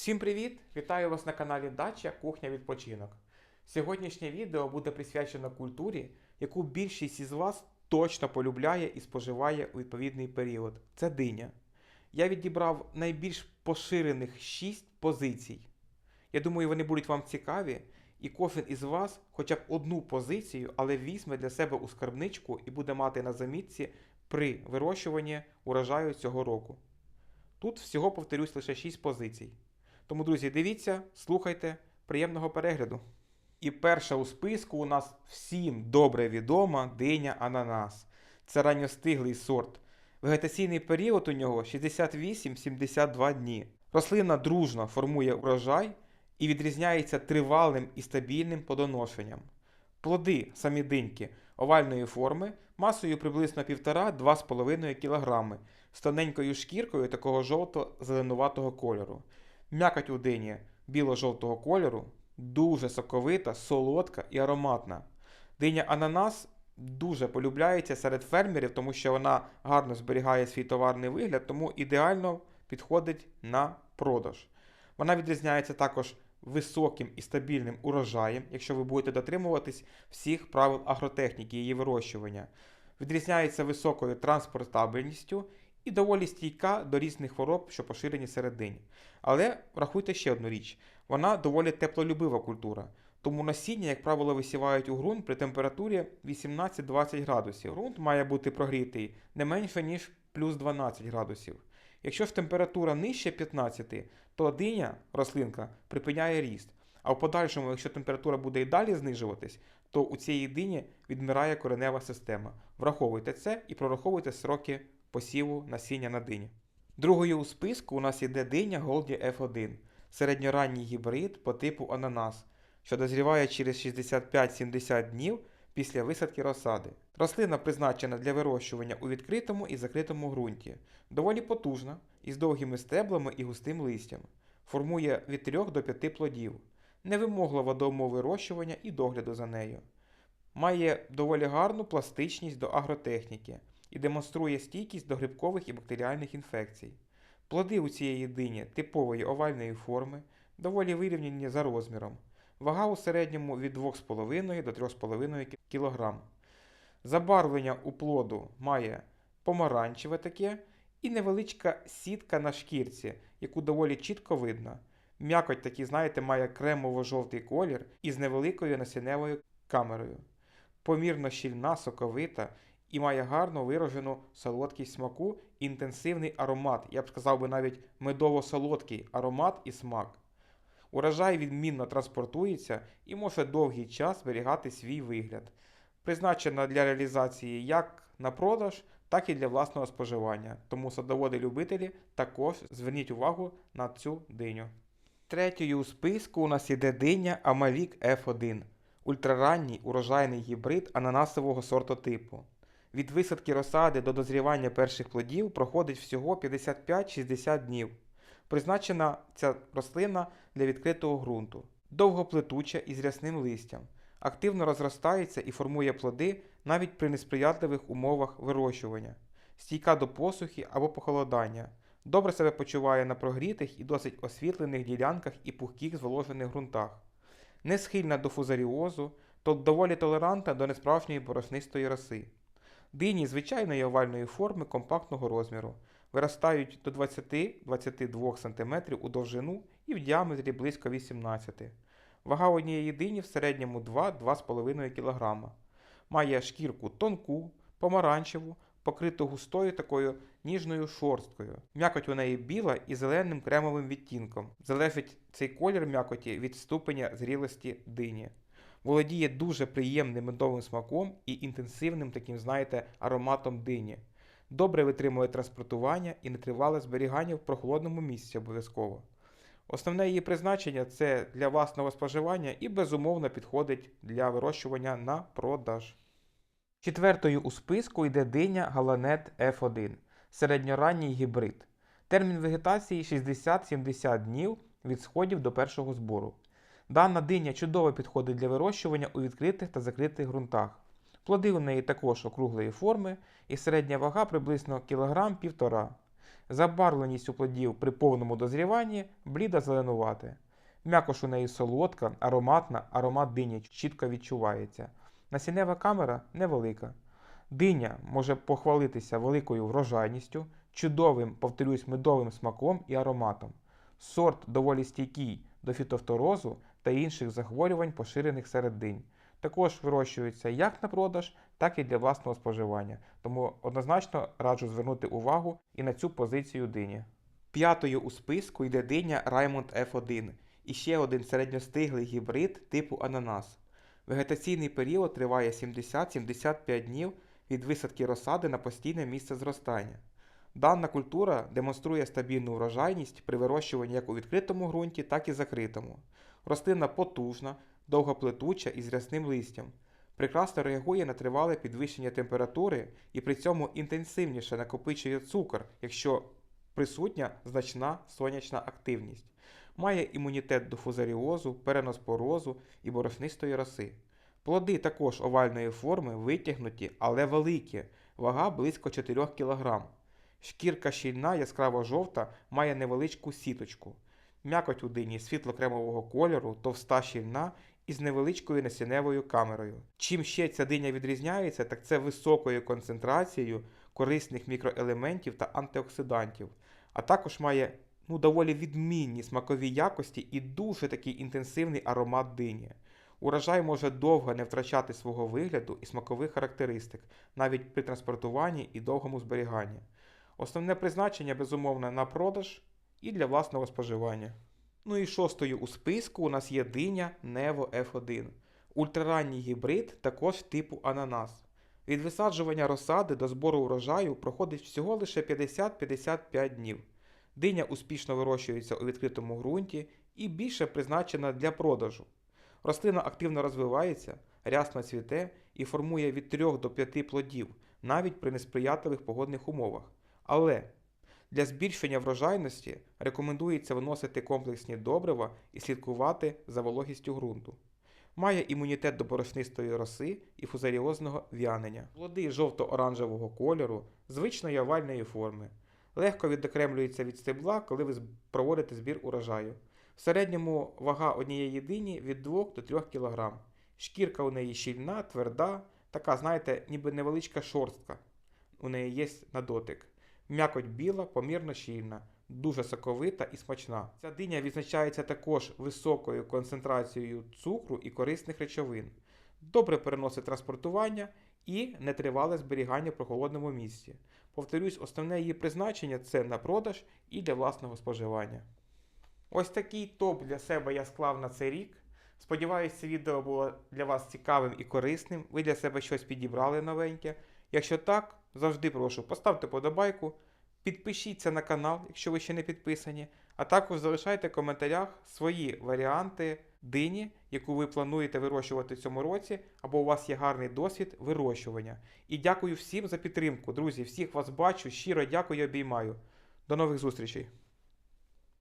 Всім привіт! Вітаю вас на каналі Дача Кухня Відпочинок. Сьогоднішнє відео буде присвячено культурі, яку більшість із вас точно полюбляє і споживає у відповідний період. Це диня. Я відібрав найбільш поширених 6 позицій. Я думаю, вони будуть вам цікаві, і кожен із вас хоча б одну позицію, але візьме для себе у скарбничку і буде мати на замітці при вирощуванні урожаю цього року. Тут всього повторюсь лише 6 позицій. Тому, друзі, дивіться, слухайте, приємного перегляду. І перша у списку у нас всім добре відома диня ананас. Це ранньостиглий сорт. Вегетаційний період у нього 68-72 дні. Рослина дружно формує урожай і відрізняється тривалим і стабільним плодоношенням. Плоди самі диньки овальної форми масою приблизно 1,5-2,5 кг з тоненькою шкіркою такого жовто-зеленуватого кольору. М'якоть у дині біло-жовтого кольору, дуже соковита, солодка і ароматна. Диня ананас дуже полюбляється серед фермерів, тому що вона гарно зберігає свій товарний вигляд, тому ідеально підходить на продаж. Вона відрізняється також високим і стабільним урожаєм, якщо ви будете дотримуватись всіх правил агротехніки її вирощування. Відрізняється високою транспортабельністю і доволі стійка до різних хвороб, що поширені серед динь. Але врахуйте ще одну річ: вона доволі теплолюбива культура. Тому насіння, як правило, висівають у ґрунт при температурі 18-20 градусів. Ґрунт має бути прогрітий не менше, ніж плюс 12 градусів. Якщо ж температура нижче 15, то диня, рослинка, припиняє ріст. А в подальшому, якщо температура буде і далі знижуватись, то у цієї дині відмирає коренева система. Враховуйте це і прораховуйте сроки посіву насіння на дині. Другою у списку у нас іде диня Голді F1, середньоранній гібрид по типу ананас, що дозріває через 65-70 днів після висадки розсади. Рослина призначена для вирощування у відкритому і закритому ґрунті, доволі потужна, із довгими стеблами і густим листям, формує від 3 до 5 плодів, невимоглива до умов вирощування і догляду за нею. Має доволі гарну пластичність до агротехніки і демонструє стійкість до грибкових і бактеріальних інфекцій. Плоди у цієї дині типової овальної форми, доволі вирівняні за розміром. Вага у середньому від 2,5 до 3,5 кг. Забарвлення у плоду має помаранчеве таке і невеличка сітка на шкірці, яку доволі чітко видно. М'якоть такі, знаєте, має кремово-жовтий колір із невеликою насінневою камерою. Помірно щільна, соковита і має гарно виражену солодкість смаку інтенсивний аромат. Я б сказав би навіть медово-солодкий аромат і смак. Урожай відмінно транспортується і може довгий час зберігати свій вигляд. Призначена для реалізації як на продаж, так і для власного споживання. Тому садоводи-любителі також зверніть увагу на цю диню. Третьою у списку у нас іде диня Амалік F1, ультраранній урожайний гібрид ананасового сортотипу. Від висадки розсади до дозрівання перших плодів проходить всього 55-60 днів. Призначена ця рослина для відкритого ґрунту, довгоплетуча із рясним листям, активно розростається і формує плоди навіть при несприятливих умовах вирощування, стійка до посухи або похолодання, добре себе почуває на прогрітих і досить освітлених ділянках і пухких зволожених ґрунтах, не схильна до фузаріозу, то доволі толерантна до несправжньої борошнистої роси. Дині звичайної овальної форми компактного розміру, виростають до 20-22 см у довжину і в діаметрі близько 18 Вага однієї дині в середньому 2-2,5 кг. Має шкірку тонку, помаранчеву, покриту густою такою ніжною шорсткою. М'якоть у неї біла і зеленим кремовим відтінком. Залежить цей колір м'якоті від ступеня зрілості дині. Володіє дуже приємним медовим смаком і інтенсивним таким, знаєте, ароматом дині. Добре витримує транспортування і нетривале зберігання в прохолодному місці обов'язково. Основне її призначення це для власного споживання і безумовно підходить для вирощування на продаж. Четвертою у списку йде диня Галанет F1, середньоранній гібрид. Термін вегетації 60-70 днів від сходів до першого збору. Дана диня чудово підходить для вирощування у відкритих та закритих ґрунтах. Плоди у неї також округлої форми і середня вага приблизно кілограм півтора. Забарвленість у плодів при повному дозріванні блідо зеленувате. М'якош у неї солодка, ароматна, аромат дині чітко відчувається. Насіннева камера невелика. Диня може похвалитися великою врожайністю, чудовим, повторюсь, медовим смаком і ароматом. Сорт доволі стійкий до фітофторозу та інших захворювань, поширених серед динь. Також вирощується як на продаж, так і для власного споживання. Тому однозначно раджу звернути увагу і на цю позицію дині. П'ятою у списку йде диня Raymond F1 і ще один середньостиглий гібрид типу ананас. Вегетаційний період триває 70-75 днів від висадки розсади на постійне місце зростання. Дана культура демонструє стабільну врожайність при вирощуванні як у відкритому ґрунті, так і закритому. Рослина потужна, довгоплетуча і з рясним листям. Прекрасно реагує на тривале підвищення температури і при цьому інтенсивніше накопичує цукор, якщо присутня значна сонячна активність. Має імунітет до фузаріозу, переноспорозу і борошнистої роси. Плоди також овальної форми витягнуті, але великі, вага близько 4 кг. Шкірка щільна, яскраво жовта, має невеличку сіточку. М'якоть у дині світло-кремового кольору, товста щільна і з невеличкою насінневою камерою. Чим ще ця диня відрізняється, так це високою концентрацією корисних мікроелементів та антиоксидантів, а також має ну, доволі відмінні смакові якості і дуже такий інтенсивний аромат дині. Урожай може довго не втрачати свого вигляду і смакових характеристик, навіть при транспортуванні і довгому зберіганні. Основне призначення, безумовно, на продаж і для власного споживання. Ну і шостою у списку у нас є диня Nevo F1. Ультраранній гібрид також типу ананас. Від висаджування розсади до збору урожаю проходить всього лише 50-55 днів. Диня успішно вирощується у відкритому ґрунті і більше призначена для продажу. Рослина активно розвивається, рясно цвіте і формує від 3 до 5 плодів, навіть при несприятливих погодних умовах. Але для збільшення врожайності рекомендується вносити комплексні добрива і слідкувати за вологістю ґрунту. Має імунітет до борошнистої роси і фузаріозного в'янення. Плоди жовто-оранжевого кольору, звичної овальної форми. Легко відокремлюється від стебла, коли ви проводите збір урожаю. В середньому вага однієї дині від 2 до 3 кг. Шкірка у неї щільна, тверда, така, знаєте, ніби невеличка шорстка. У неї є на дотик. М'якоть біла, помірно щільна, дуже соковита і смачна. Ця диня відзначається також високою концентрацією цукру і корисних речовин, добре переносить транспортування і нетривале зберігання в прохолодному місці. Повторюсь, основне її призначення це на продаж і для власного споживання. Ось такий топ для себе я склав на цей рік. Сподіваюсь, це відео було для вас цікавим і корисним. Ви для себе щось підібрали новеньке. Якщо так, завжди прошу, поставте подобайку, підпишіться на канал, якщо ви ще не підписані, а також залишайте в коментарях свої варіанти дині, яку ви плануєте вирощувати в цьому році, або у вас є гарний досвід вирощування. І дякую всім за підтримку, друзі. Всіх вас бачу, щиро дякую і обіймаю. До нових зустрічей!